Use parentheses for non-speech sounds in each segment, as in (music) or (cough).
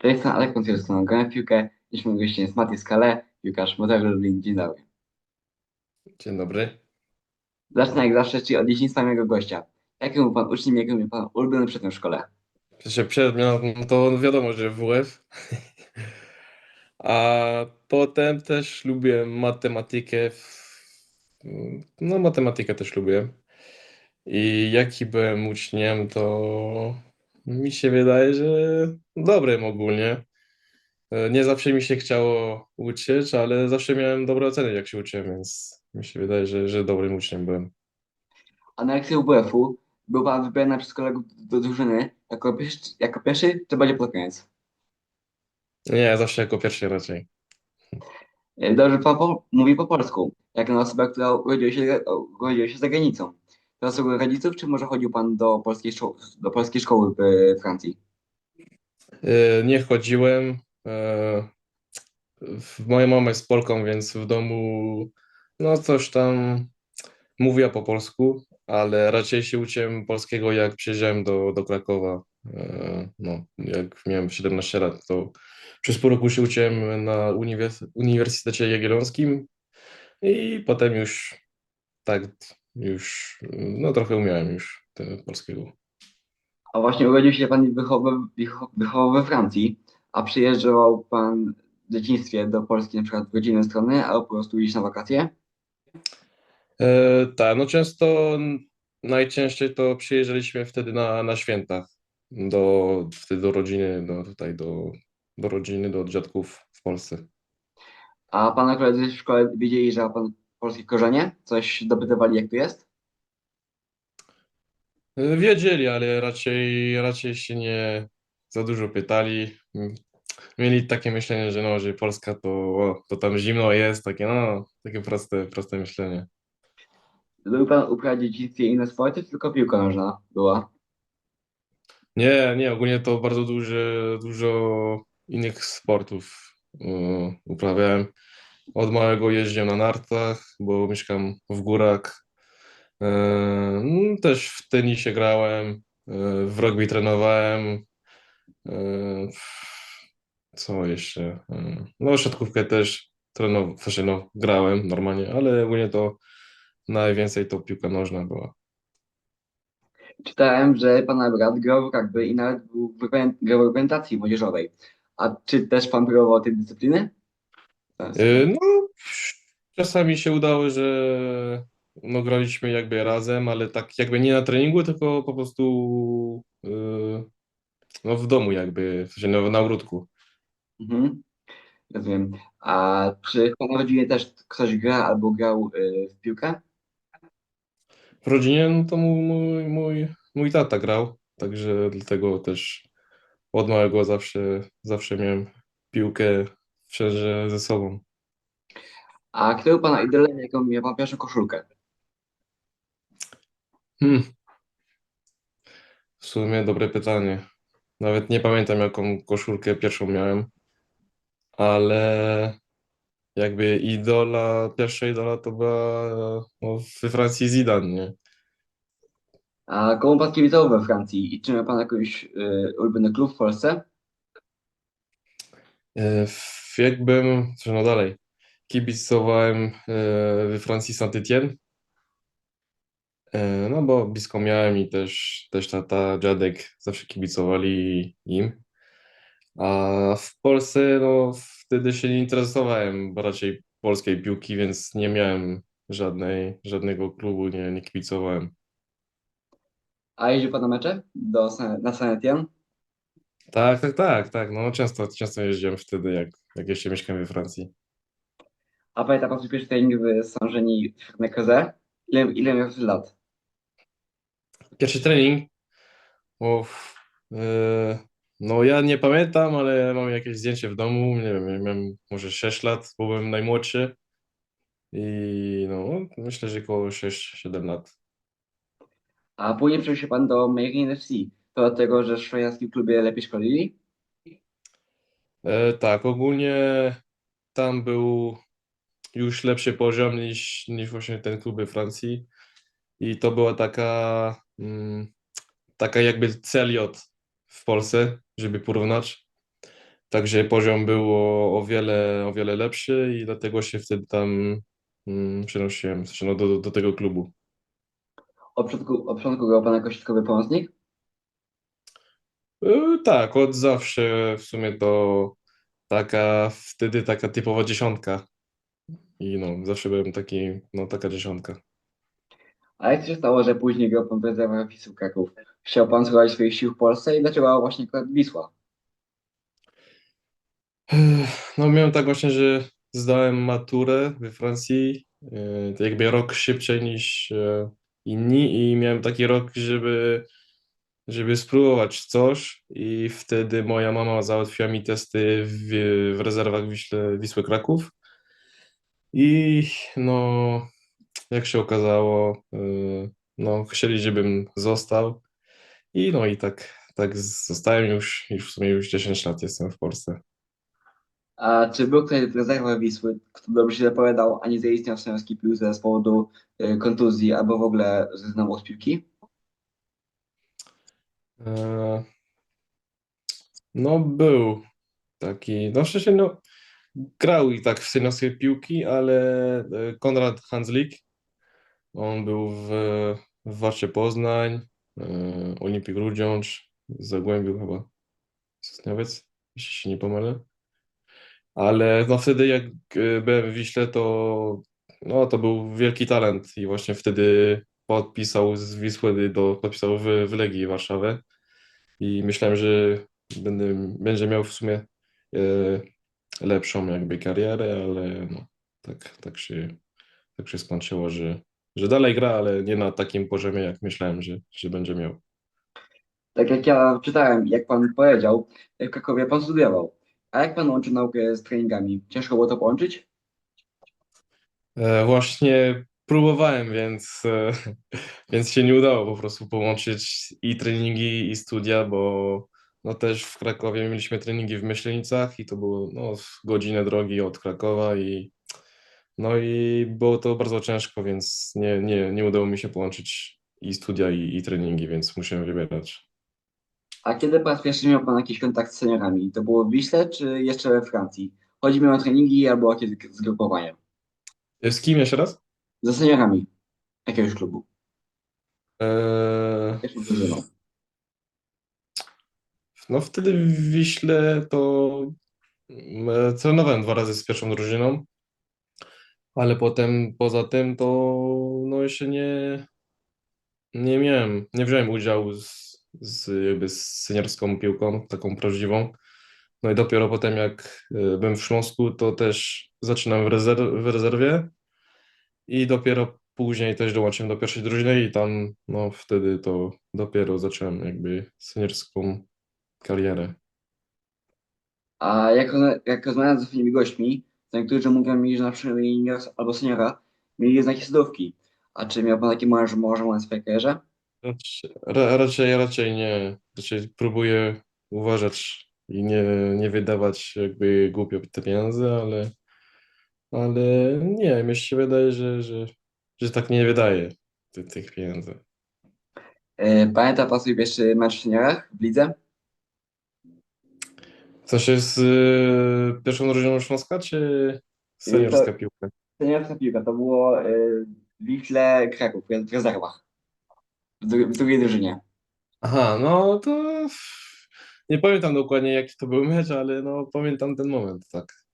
To jest ten Alek Koncierski. Grałem w piłkę. Jesteśmy gościem z Maty Skale, piłkarz Motor Lublin. Dzień dobry. Dzień dobry. Zacznę jak zawsze, czyli od dzieciństwa mojego gościa. Jakim był pan uczniem, jakim był pan ulubiony przedmiot w szkole? Pierwszy przedmiot, no to wiadomo, że WF. A potem też lubię matematykę. No, matematykę też lubię. I jaki byłem uczniem, to mi się wydaje, że dobrym ogólnie. E, Nie zawsze mi się chciało uczyć, ale zawsze miałem dobre oceny, jak się uczyłem, więc mi się wydaje, że, że dobrym uczniem byłem. A na lekcji WF-u był pan wybierany przez kolegów do drużyny jako pierwszy, jako pierwszy czy bardziej pod koniec? Nie, zawsze jako pierwszy raczej. E, Dobrze pan po, mówi po polsku, jak na osobę, która urodziła się, urodziła się za granicą. Zasługuje rodziców, czy może chodził pan do polskiej, szko- do polskiej szkoły w Francji? E, Nie chodziłem. e, Moja mama jest Polką, więc w domu no coś tam mówiła po polsku, ale raczej się uczyłem polskiego jak przyjeżdżałem do, do Krakowa. E, No, jak miałem 17 lat, to przez pół roku się uczyłem na uniwers Uniwersytecie Jagiellońskim i potem już tak, już no trochę umiałem już tego polskiego. A właśnie urodził się pan i wychował, wycho- wychował we Francji, a przyjeżdżał pan w dzieciństwie do Polski na przykład w rodzinne strony, albo po prostu gdzieś na wakacje? E, tak, no często, najczęściej to przyjeżdżaliśmy wtedy na, na święta, do, wtedy do rodziny, do, tutaj do, do rodziny, do dziadków w Polsce. A pana koledzy w szkole wiedzieli, że pan polskie korzenie? Coś dopytywali, jak to jest? E, Wiedzieli, ale raczej, raczej się nie za dużo pytali. Mieli takie myślenie, że no, że Polska to, o, to tam zimno jest, takie no, takie proste, proste myślenie. Lubił pan uprawiać dzieciństwie inne sporty, czy tylko piłka nożna była? Nie, nie, ogólnie to bardzo duże, dużo innych sportów y, uprawiałem. Od małego jeździłem na nartach, bo mieszkam w górach. Y, no, też w tenisie grałem, y, w rugby trenowałem. y, co jeszcze? No, siatkówkę też trenowałem, znaczy, no, grałem normalnie, ale ogólnie to najwięcej to piłka nożna była. Czytałem, że pana brat grał w rugby i nawet był grał w reprezentacji młodzieżowej. A czy też pan próbował tej dyscypliny? Y, No, czasami się udało, że no, graliśmy jakby razem, ale tak jakby nie na treningu, tylko po prostu y, no, w domu jakby, w sensie no, na ogródku. Mhm. Rozumiem. A czy w pana rodzinie też ktoś gra albo grał y, w piłkę? W rodzinie no, to mój, mój, mój, mój tata grał, także dlatego też od małego zawsze, zawsze miałem piłkę wszędzie ze sobą. A kto był pana idolem, jaką miał pan pierwszą koszulkę? Hmm. W sumie dobre pytanie. Nawet nie pamiętam, jaką koszulkę pierwszą miałem, ale jakby idola, pierwsza idola to była no, we Francji Zidane, nie? A komu pan kibicował we Francji? I czy ma pan jakiś y, ulubiony klub w Polsce? E, w- Jak byłem, że no dalej, kibicowałem e, we Francji Saint-Étienne, e, no bo blisko miałem i też, też tata, dziadek zawsze kibicowali im. A w Polsce, no wtedy się nie interesowałem raczej polskiej piłki, więc nie miałem żadnej, żadnego klubu, nie, nie kibicowałem. A jeździł pan na mecze do, na Saint-Étienne? Tak, tak, tak, tak, no często, często jeździłem wtedy, jak, jak jeszcze mieszkałem we Francji. A pamięta pan pierwszy trening w Saint-Genie w Neckeze? Ile, ile miał lat? Pierwszy trening, uff, e, no ja nie pamiętam, ale mam jakieś zdjęcie w domu, nie wiem, ja miałem może 6 lat, bo byłem najmłodszy i no myślę, że około 6-7 lat. A później przeniósł się pan do Meirin FC. To dlatego, że w szwajcarskim klubie lepiej szkolili? E, tak, ogólnie tam był już lepszy poziom niż, niż właśnie ten klub we Francji i to była taka, mm, taka jakby CLJ w Polsce, żeby porównać. także poziom był o, wiele, o wiele lepszy i dlatego się wtedy tam mm, przenosiłem znaczy, no, do, do, do tego klubu. Od początku, od początku grał pan jako środkowy pomocnik? E, Tak, od zawsze w sumie to taka, wtedy taka typowa dziesiątka. I no, zawsze byłem taki, no taka dziesiątka. A jak się stało, że później grał pan w rezerwach Wisły Kraków? Chciał pan spróbować swoich sił w Polsce i dlaczego właśnie akurat Wisła? No miałem tak właśnie, że zdałem maturę we Francji, e, to jakby rok szybciej niż e, inni i miałem taki rok, żeby, żeby spróbować coś i wtedy moja mama załatwiła mi testy w, w rezerwach Wiśle, Wisły Kraków i no jak się okazało, e, no chcieli, żebym został i no i tak, tak zostałem już, już w sumie już 10 lat jestem w Polsce. A czy był ktoś w rezerwach Wisły, kto dobrze się zapowiadał, a nie zaistniał w seniorskiej piłce z powodu y, kontuzji albo w ogóle zrezygnował z piłki? E, No, był taki, no szczerze, no, grał i tak w seniorskiej piłki, ale e, Konrad Hanslik, on był w, w Warcie Poznań, e, Olimpik Grudziądz, Zagłębiu chyba, Sosnowiec, jeśli się nie pomylę. Ale no wtedy jak e, byłem w Wiśle, to, no, to był wielki talent i właśnie wtedy podpisał z Wisły do, podpisał w, w Legii Warszawę i myślałem, że będę, będzie miał w sumie e, lepszą jakby karierę, ale no, tak, tak się, tak się skończyło, że, że dalej gra, ale nie na takim poziomie, jak myślałem, że, że będzie miał. Tak jak ja czytałem, jak pan powiedział, w Krakowie pan studiował. A jak pan łączy naukę z treningami? Ciężko było to połączyć? E, właśnie próbowałem, więc, e, (laughs) więc się nie udało po prostu połączyć i treningi, i studia, bo no też w Krakowie mieliśmy treningi w Myślenicach i to było no, godzinę drogi od Krakowa i no i było to bardzo ciężko, więc nie, nie, nie udało mi się połączyć i studia, i, i treningi, więc musiałem wybierać. A kiedy po raz pierwszy miał pan jakiś kontakt z seniorami? To było w Wiśle czy jeszcze we Francji? Chodzi mi o treningi albo jakieś zgrupowania. E, Z kim jeszcze raz? Ze seniorami jakiegoś klubu. Eee, drużyną. No wtedy w Wiśle to mm, trenowałem dwa razy z pierwszą drużyną, ale potem poza tym to no jeszcze nie, nie miałem, nie wziąłem udziału z, z, jakby z seniorską piłką, taką prawdziwą. No i dopiero potem jak e, byłem w Śląsku, to też zaczynałem w, rezerw, w rezerwie i dopiero później też dołączyłem do pierwszej drużyny i tam no wtedy to dopiero zacząłem jakby seniorską karierę. A jak, jak rozmawiam z swoimi gośćmi, to niektórzy mówią mi, że na przykład junior albo seniora mieli znaki sodówki. A czy miał pan taki może, może w swojej karierze? Raczej, ra, raczej, raczej nie. Raczej próbuję uważać i nie, nie wydawać jakby głupio te pieniądze, ale, ale nie, mi się wydaje, że, że, że tak nie wydaje ty, tych pieniędzy. E, Pamięta pan pierwszy mecz w seniorach w lidze? W sensie z y, pierwszą drużyną Śląska, czy seniorska piłka? Seniorska piłka to było e, w Wiśle Kraków, w rezerwach. W, dru- w drugiej drużynie. Aha, no to nie pamiętam dokładnie jaki to był mecz, ale no pamiętam ten moment, tak.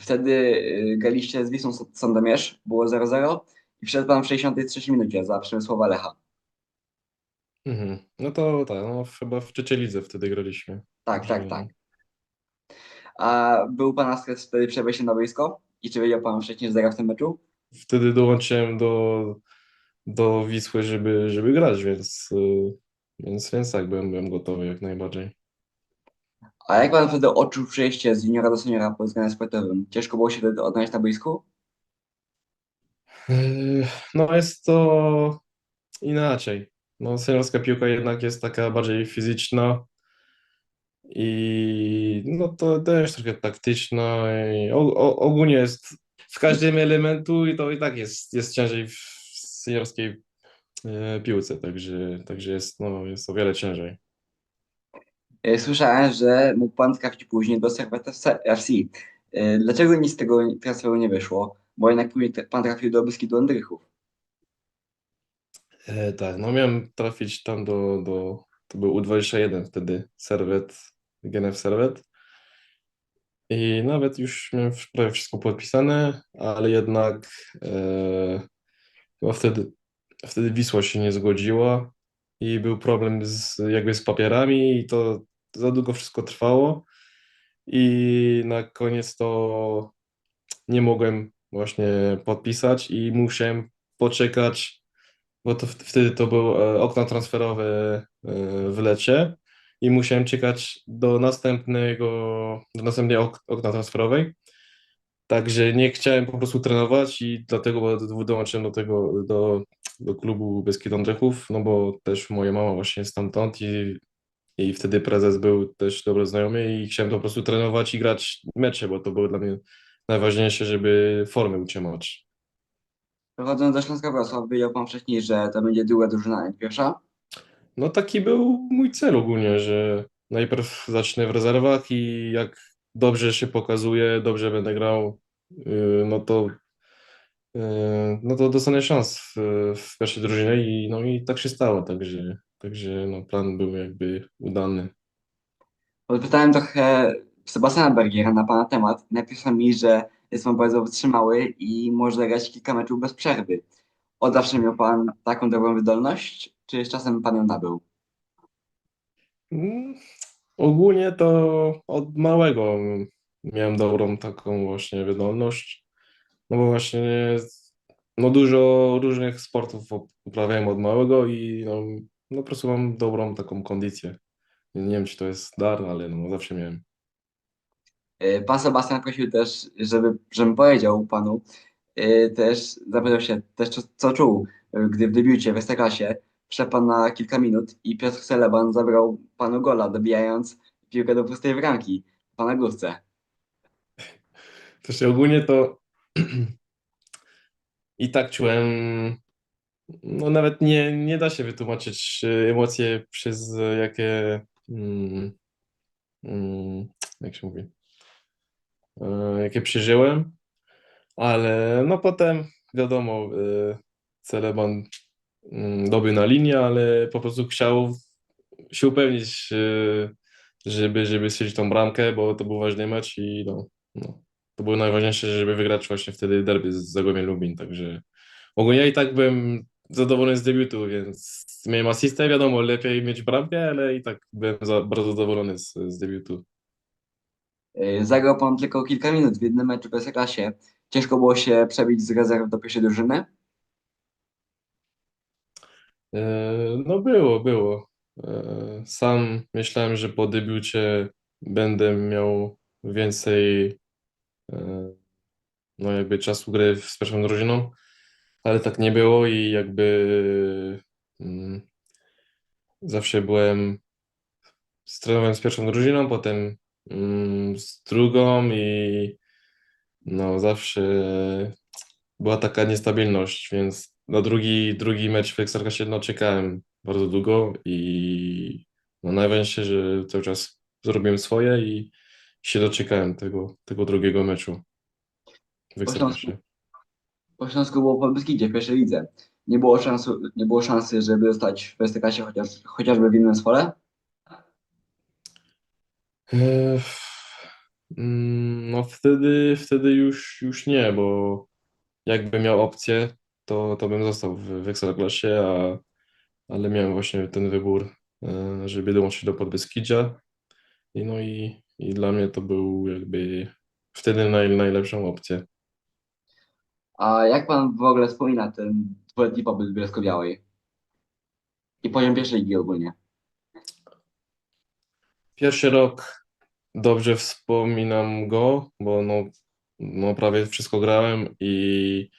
Wtedy e, graliście z Wisłą Sandomierz, było 0-0 i wszedł pan w 63 minucie za Przemysława Lecha. Mhm. No to tak, no chyba w trzeciej lidze wtedy graliśmy. Tak, tak, tak. A był pana stres wtedy wejściem na boisko? I czy wiedział pan wcześniej, że zagra w tym meczu? Wtedy dołączyłem do, do Wisły, żeby, żeby grać, więc, y, więc, więc tak, byłem, byłem gotowy jak najbardziej. A jak pan wtedy odczuł przejście z juniora do seniora pod względem sportowym? Ciężko było się wtedy odnaleźć na boisku? Yy, No jest to inaczej. No, seniorska piłka jednak jest taka bardziej fizyczna i no to też trochę taktyczna i ogólnie jest w każdym elementu i to i tak jest, jest ciężej w seniorskiej e, piłce, także, także jest, no, jest o wiele ciężej. Słyszałem, że mógł pan trafić później do Servette FC. E, Dlaczego nic z tego transferu nie wyszło? Bo jednak później pan trafił do Beskidu Andrychów. E, tak, no miałem trafić tam do, do to był U21 wtedy, Servet, GNF Servet. I nawet już miałem prawie wszystko podpisane, ale jednak e, chyba wtedy, wtedy Wisła się nie zgodziła i był problem z, jakby z papierami i to za długo wszystko trwało i na koniec to nie mogłem właśnie podpisać i musiałem poczekać, bo to wtedy to był e, okno transferowe e, w lecie i musiałem czekać do następnego, do następnej ok okna transferowej. Także nie chciałem po prostu trenować i dlatego do- dołączyłem do tego, do, do klubu Beskid Ondrzechów, no bo też moja mama właśnie jest stamtąd i, i wtedy prezes był też dobry znajomy i chciałem po prostu trenować i grać mecze, bo to było dla mnie najważniejsze, żeby formę utrzymać. Prowadząc do Śląska Wrocław, wiedział pan wcześniej, że to będzie druga drużyna, pierwsza. No taki był mój cel ogólnie, że najpierw zacznę w rezerwach i jak dobrze się pokazuje, dobrze będę grał, yy, no to no to dostanę szans w, w pierwszej drużynie i no i tak się stało, także, także no plan był jakby udany. Podpytałem trochę Sebastiana Bergiera na pana temat. Napisał mi, że jest pan bardzo wytrzymały i może grać kilka meczów bez przerwy. Od zawsze miał pan taką dobrą wydolność, czy z czasem pan ją nabył? Mm, Ogólnie to od małego miałem dobrą taką właśnie wydolność, no bo właśnie no dużo różnych sportów uprawiałem od małego i no, no po prostu mam dobrą taką kondycję. Nie wiem, czy to jest dar, ale no zawsze miałem. E, Pan Sebastian prosił też, żeby, żebym powiedział panu, e, też zapytał się też, co, co czuł, e, gdy w debiucie w Ekstraklasie wszedł pan na kilka minut i Piotr Celeban zabrał panu gola, dobijając piłkę do pustej bramki pana główce. (laughs) Też ogólnie to i tak czułem, no nawet nie, nie da się wytłumaczyć e, emocje przez e, jakie, mm, mm, jak się mówi, e, jakie przeżyłem, ale no potem wiadomo, e, Celeban mm, na linię, ale po prostu chciał się upewnić, żeby, żeby strzelić tą bramkę, bo to był ważny mecz i no, no, to było najważniejsze, żeby wygrać właśnie wtedy derby z Zagłębiem Lubin, także ogólnie ja i tak byłem zadowolony z debiutu, więc miałem asystę, wiadomo, lepiej mieć bramkę, ale i tak byłem za, bardzo zadowolony z, z debiutu. E, Zagrał pan tylko kilka minut w jednym meczu w Ekstraklasie. Ciężko było się przebić z rezerw do pierwszej drużyny. E, No było, było. E, Sam myślałem, że po debiucie będę miał więcej no jakby czasu gry z pierwszą drużyną, ale tak nie było i jakby mm, zawsze byłem trenowałem z pierwszą drużyną, potem mm, z drugą i no zawsze była taka niestabilność, więc na drugi, drugi mecz w Ekstraklasie no czekałem bardzo długo i no najważniejsze, że cały czas zrobiłem swoje i się doczekałem tego, tego drugiego meczu w Ekstraklasie. Po Śląsku było po Beskidzie w pierwszej lidze. Nie było, szansu, nie było szansy, żeby zostać w Ekstraklasie chociaż, chociażby w innym zespole. E, mm, No wtedy, wtedy już, już nie, bo jakbym miał opcję, to, to bym został w, w Ekstraklasie, a, ale miałem właśnie ten wybór, e, żeby dołączyć do Podbeskidzia i no i, i dla mnie to był jakby wtedy naj, najlepszą opcję. A jak pan w ogóle wspomina ten dwuletni pobyt w Bielsko-Białej? I poziom pierwszej ligi ogólnie. Pierwszy rok dobrze wspominam go, bo no, no prawie wszystko grałem i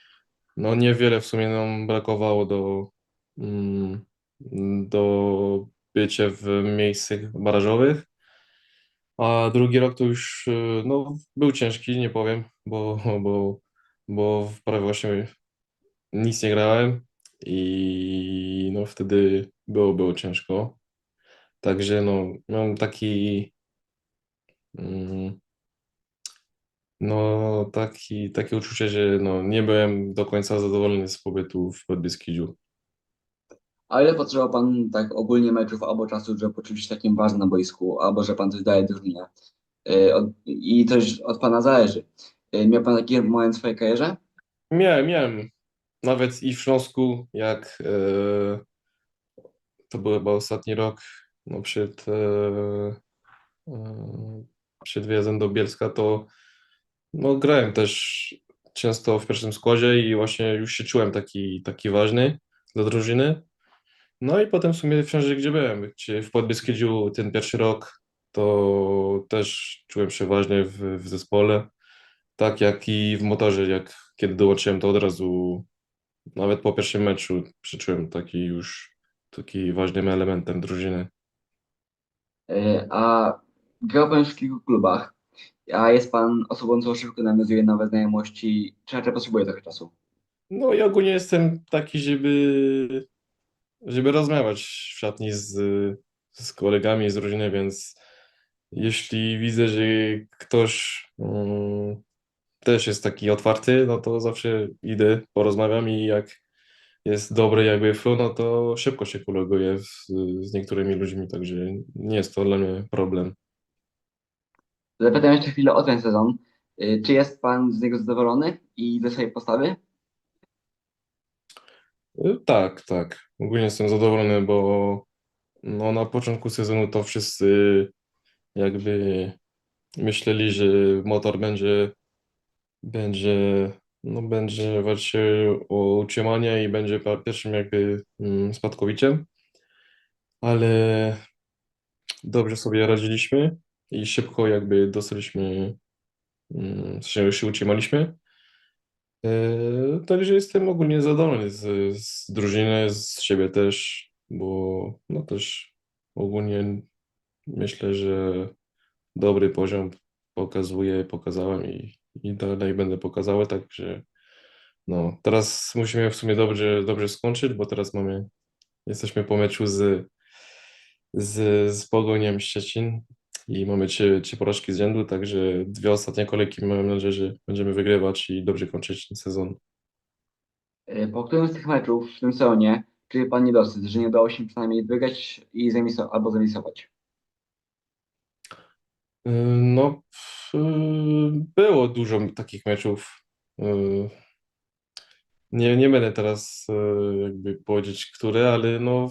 no niewiele w sumie nam brakowało do, mm, do bycia w miejscach barażowych. A drugi rok to już y, no, był ciężki, nie powiem, bo, bo, bo prawie właśnie nic nie grałem i no wtedy było, było ciężko. Także no, mam taki, mm, no, taki, takie uczucie, że no, nie byłem do końca zadowolony z pobytu w Podbeskidziu. A ile potrzebował pan tak ogólnie meczów albo czasu, żeby poczuć się takim ważnym na boisku, albo że pan coś daje drużynie? Y, od- I od pana zależy. Y, Miał pan taki moment w swojej karierze? Miałem, miałem nawet i w Śląsku, jak e, to był chyba ostatni rok, no przed, e, e, przed wyjazdem do Bielska, to no, grałem też często w pierwszym składzie i właśnie już się czułem taki, taki ważny dla drużyny. No i potem w sumie wszędzie, gdzie byłem, czy w Podbeskidziu ten pierwszy rok, to też czułem się ważny w, w zespole, tak jak i w motorze, jak kiedy dołączyłem, to od razu, nawet po pierwszym meczu, przeczułem taki już, taki ważnym elementem drużyny. Y, A grał pan w kilku klubach, a jest pan osobą, co szybko nawiązuje nowe znajomości, czy raczej potrzebuje trochę czasu? No ja ogólnie jestem taki, żeby, żeby rozmawiać w szatni z, z kolegami z drużyny, więc jeśli widzę, że ktoś mm, też jest taki otwarty, no to zawsze idę, porozmawiam i jak jest dobry jakby flow, no to szybko się koleguję z, z niektórymi ludźmi, także nie jest to dla mnie problem. Zapytam jeszcze chwilę o ten sezon. Y, Czy jest pan z niego zadowolony i ze swojej postawy? Y, Tak, tak. Ogólnie jestem zadowolony, bo no, na początku sezonu to wszyscy jakby myśleli, że motor będzie, będzie, no, będzie walczył o utrzymanie i będzie pierwszym jakby mm, ale dobrze sobie radziliśmy i szybko jakby dostaliśmy, mm, się, się utrzymaliśmy. E, Także jestem ogólnie zadowolony z, z drużyny, z siebie też, bo no też ogólnie myślę, że dobry poziom pokazuję, pokazałem i, i dalej będę pokazał, także no teraz musimy w sumie dobrze, dobrze skończyć, bo teraz mamy, jesteśmy po meczu z, z, z Pogonią Szczecin i mamy trzy, trzy porażki z rzędu, także dwie ostatnie kolejki mam nadzieję, że będziemy wygrywać i dobrze kończyć ten sezon. Y, Po którym z tych meczów w tym sezonie czuje pan niedosyt, że nie udało się przynajmniej wygrać i zremisować albo zremisować? Y, No, y, było dużo takich meczów. Nie, nie będę teraz jakby powiedzieć, które, ale no,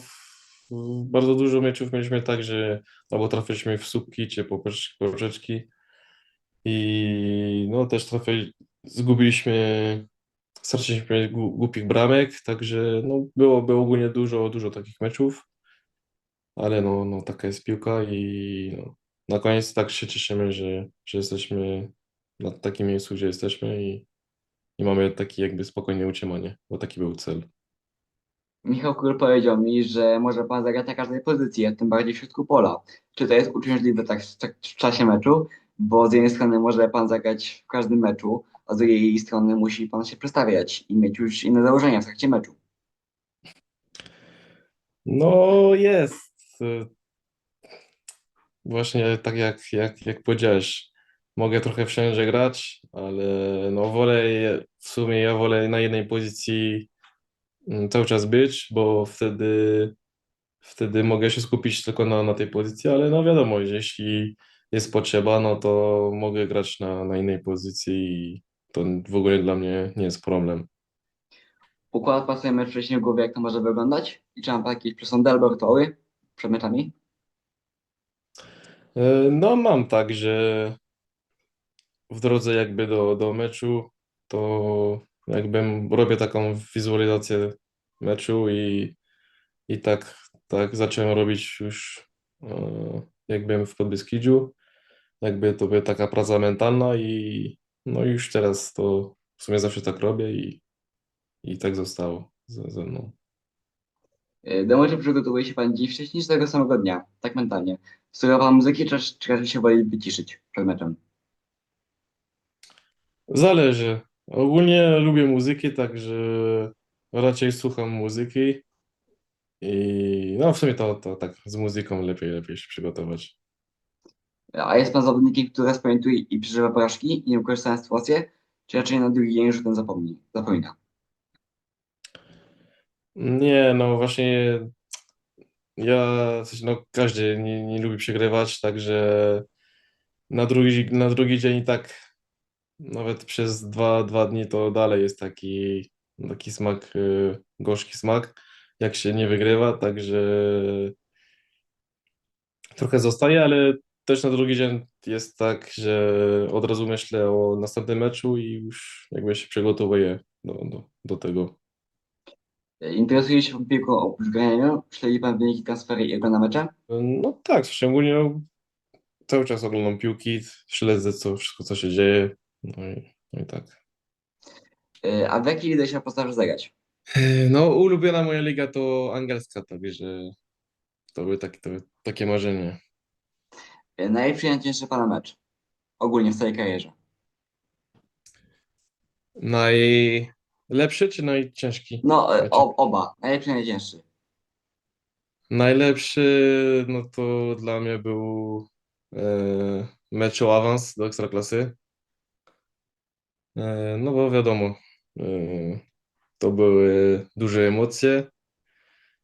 bardzo dużo meczów mieliśmy tak, że albo trafiliśmy w słupki czy poprzeczki, i no też trochę zgubiliśmy, straciliśmy głupich bramek, także no, było, było ogólnie dużo, dużo takich meczów, ale no, no taka jest piłka i no, na koniec tak się cieszymy, że, że jesteśmy na takim miejscu, gdzie jesteśmy i, i mamy takie jakby spokojne utrzymanie, bo taki był cel. Michał Król powiedział mi, że może pan zagrać na każdej pozycji, a tym bardziej w środku pola. Czy to jest uciążliwe tak w, tak w czasie meczu? Bo z jednej strony może pan zagrać w każdym meczu, a z drugiej strony musi pan się przestawiać i mieć już inne założenia w trakcie meczu. No jest. Właśnie tak jak, jak, jak powiedziałeś, mogę trochę wszędzie grać, ale no wolę, w sumie ja wolę na jednej pozycji cały czas być, bo wtedy, wtedy mogę się skupić tylko na, na tej pozycji, ale no wiadomo, że jeśli jest potrzeba, no to mogę grać na, na innej pozycji i to w ogóle dla mnie nie jest problem. Układa pan sobie mecz wcześniej w głowie, jak to może wyglądać? I czy ma pan jakieś przesądy albo rytuały przed meczami? E, No mam tak, że w drodze jakby do, do meczu, to jakbym robię taką wizualizację meczu i, i tak, tak zacząłem robić już e, jakbym w Podbeskidziu. Jakby to była taka praca mentalna i no już teraz to w sumie zawsze tak robię i, i tak zostało ze, ze mną. Y, Do meczu przygotowuje się pan dzień wcześniej, tego samego dnia, tak mentalnie. Słucha pan muzyki, czy, czy raczej się woli wyciszyć przed meczem? Zależy. Ogólnie lubię muzykę, także raczej słucham muzyki I no w sumie to, to tak z muzyką lepiej, lepiej się przygotować. A jest pan zawodnikiem, który raz pamiętuje i przeżywa porażki i nie wykorzysta sytuację, czy raczej na drugi dzień już tym zapomni, zapomina? Nie, no właśnie ja, w sensie, no każdy nie, nie lubi przegrywać, także na drugi, na drugi dzień i tak nawet przez dwa, dwa dni to dalej jest taki, taki smak, y, gorzki smak, jak się nie wygrywa, także trochę zostaje, ale też na drugi dzień jest tak, że od razu myślę o następnym meczu i już jakby się przygotowuję do, do, do tego. Interesuje się pan piłką oprócz grania? Śledzi pan wyniki transfery i ogląda mecze? No tak, szczególnie cały czas oglądam piłki, śledzę co, wszystko, co się dzieje. No i, no i tak. Y, A w jakiej lidze się postarzy zagrać? No, ulubiona moja liga to angielska, także to by takie, to by takie marzenie. Y, Najlepszy i najcięższy pana mecz? Ogólnie w całej karierze. Najlepszy czy najciężki? No, Znaczy, o, oba. Najlepszy i najcięższy. najlepszy, no to dla mnie był e, mecz o awans do Ekstraklasy. E, no bo wiadomo, e, to były duże emocje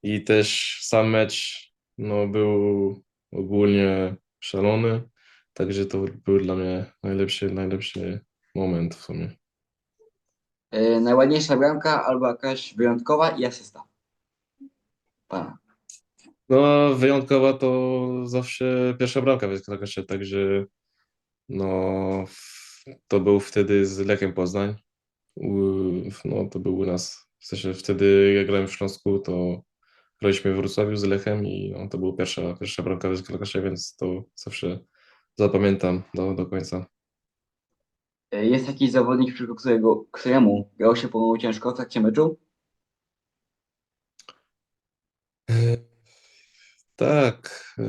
i też sam mecz no, był ogólnie szalony, także to był dla mnie najlepszy, najlepszy moment w sumie. Y, Najładniejsza bramka albo jakaś wyjątkowa i asysta. Pana. No, wyjątkowa to zawsze pierwsza bramka w Ekstraklasie, także no, to był wtedy z Lechem Poznań. No, to był u nas, w sensie wtedy jak grałem w Śląsku, to graliśmy w Wrocławiu z Lechem i no, to była pierwsza, pierwsza bramka w Ekstraklasie, więc to zawsze zapamiętam do, do końca. Y, Jest jakiś zawodnik, przeciwko którego, któremu grało się pomału ciężko w trakcie meczu? E, Tak, e,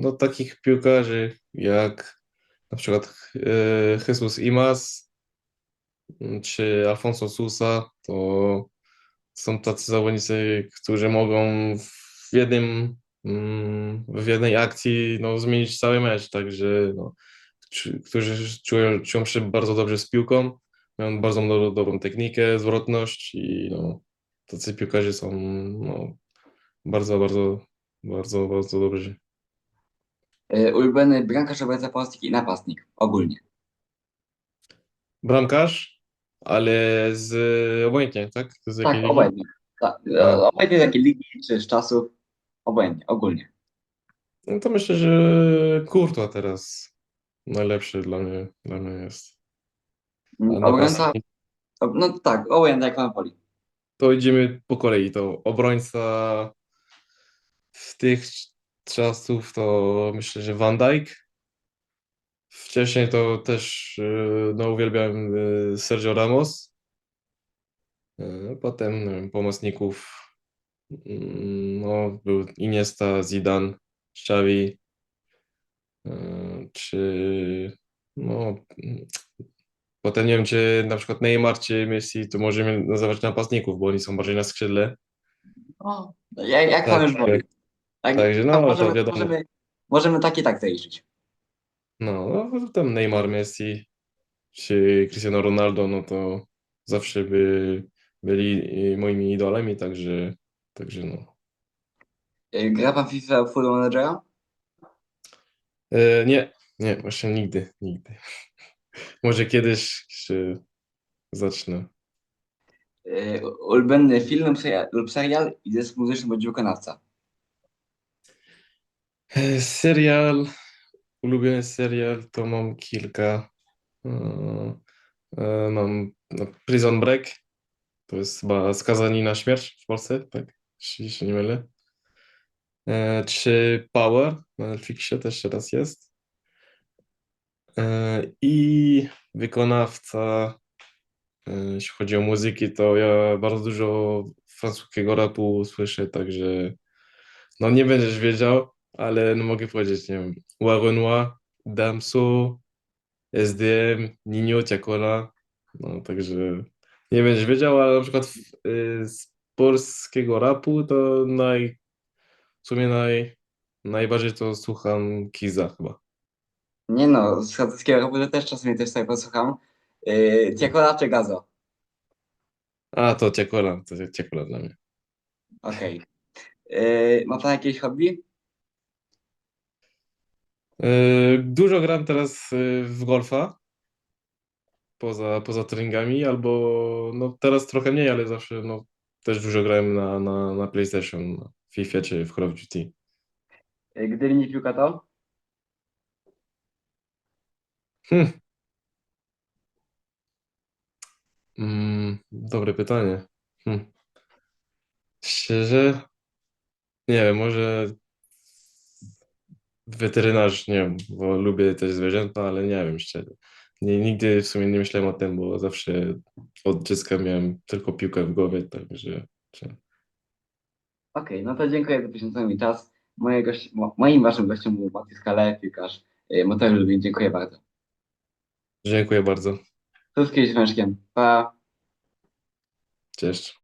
no takich piłkarzy jak na przykład e, Jesus Imas m, czy Alfonso Sousa, to są tacy zawodnicy, którzy mogą w jednym, mm, w jednej akcji no, zmienić cały mecz, także no, którzy czują, czują się bardzo dobrze z piłką, mają bardzo do, dobrą technikę, zwrotność i no, tacy piłkarze są no, bardzo, bardzo, bardzo, bardzo dobrzy. Y, Ulubiony bramkarz, obrońca i napastnik. Ogólnie. Bramkarz, ale z obojętnie, tak? Z jakiej Tak, ligi? obojętnie. Tak. A. Obojętnie z jakiej ligi, czy z czasów. Obojętnie, ogólnie. No to myślę, że Courtois teraz najlepszy dla mnie, dla mnie jest. A Mm, Obrońca, napastnik ob- no tak, obojętnie jak pan woli. to idziemy po kolei. To obrońca w tych czasów to myślę, że Van Dijk. Wcześniej to też y, no, uwielbiałem y, Sergio Ramos. Y, Potem nie wiem, pomocników mm, no, był Iniesta, Zidane, Xavi, czy no, potem nie wiem, czy na przykład Neymar czy Messi, to możemy nazywać napastników, bo oni są bardziej na skrzydle. O, jak, jak pan Tak, już woli. Tak, Także no, to to możemy, wiadomo. możemy, możemy tak i tak zaliczyć. No, no tam Neymar, Messi czy Cristiano Ronaldo, no to zawsze by byli y, moimi idolami, także, także no. Y, Gra pan FIFA Football Managera? E, nie, nie, właśnie nigdy, nigdy. (laughs) Może kiedyś zacznę. Y, Ulubiony film lub serial, lub serial i zespół muzyczny bądź wykonawca. E, Serial, ulubiony serial to mam kilka. E, e, Mam no, Prison Break, to jest chyba skazani na śmierć w Polsce, tak? Jeśli się nie mylę. Czy Power na Netflixie też teraz jest. I wykonawca, jeśli chodzi o muzyki, to ja bardzo dużo francuskiego rapu słyszę, także no nie będziesz wiedział, ale no mogę powiedzieć, nie wiem, Damso, SDM, Ninho, Tiakola, no także nie będziesz wiedział, ale na przykład y, z polskiego rapu to naj, w sumie naj, najbardziej to słucham Kiza chyba. Nie no, z chacyckiego rapu też czasami też sobie posłucham. Yy, Tiakola czy Gazo? A, to Ciekola, to Ciekola dla mnie. Okej. Yy, ma pan jakieś hobby? Yy, Dużo gram teraz yy, w golfa, poza, poza treningami, albo no teraz trochę mniej, ale zawsze no, też dużo grałem na, na, na PlayStation, na FIFA czy w Call of Duty. Yy, Gdyby nie piłka to? Hmm. Mm, dobre pytanie. Hmm. Szczerze, nie wiem, może weterynarz, nie wiem, bo lubię też zwierzęta, ale nie wiem szczerze. Nie, nigdy w sumie nie myślałem o tym, bo zawsze od dziecka miałem tylko piłkę w głowie, także że- Okej, no to dziękuję za poświęcony mi czas. Moje gości, mo, moim waszym gościem był Mati Skale, piłkarz yy, Motoru Lublin. Dziękuję bardzo. dziękuję bardzo. Wszystkim wężkiem. Pa! Cześć.